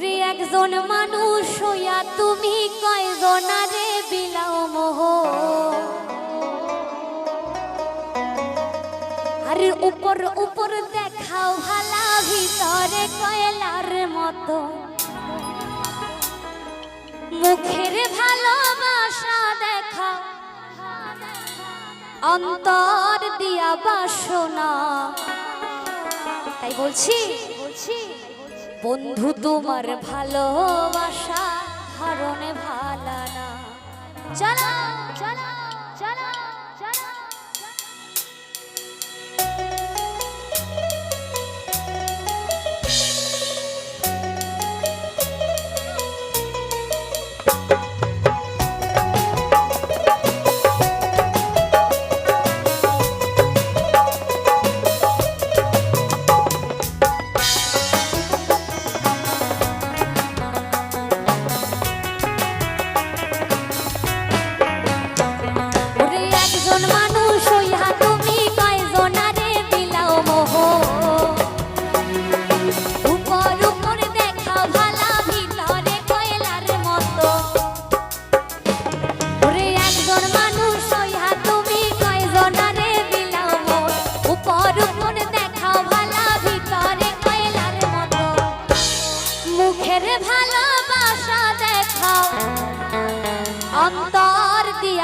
ওরে একজন মানুষ হইয়া তুমি কয়জনারে বিলাও মোহ। আর উপর উপর দেখাও ভালা, ভিতরে কয়লার মতো। মুখের ভালোবাসা দেখা, অন্তর দিয়া বাসনা। তাই বলছি বলছি? বন্ধু তোমার ভালোবাসা হরণে ভালানা চলো চলো।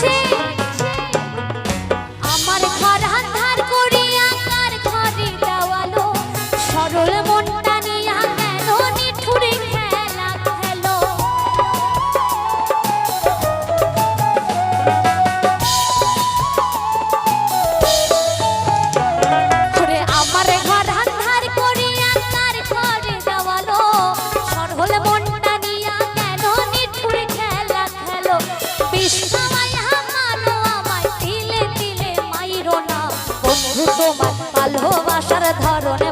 心。বন্ধু তোমার ভালোবাসার ধরনে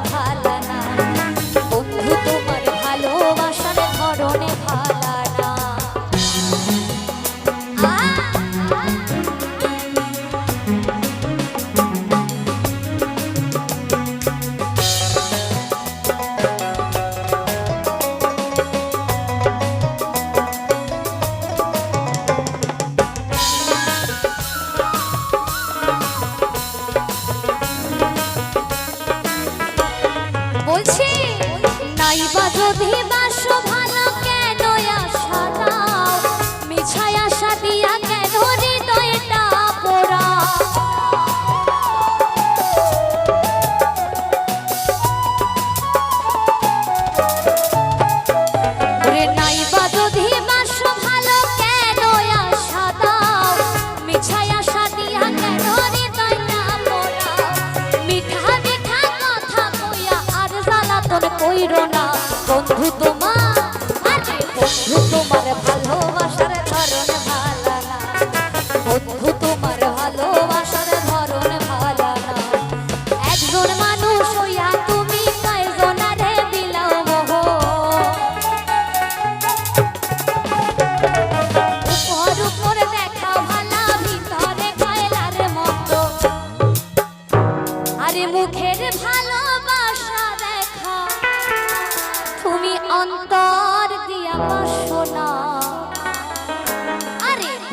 চাইবা যদি বা ভালো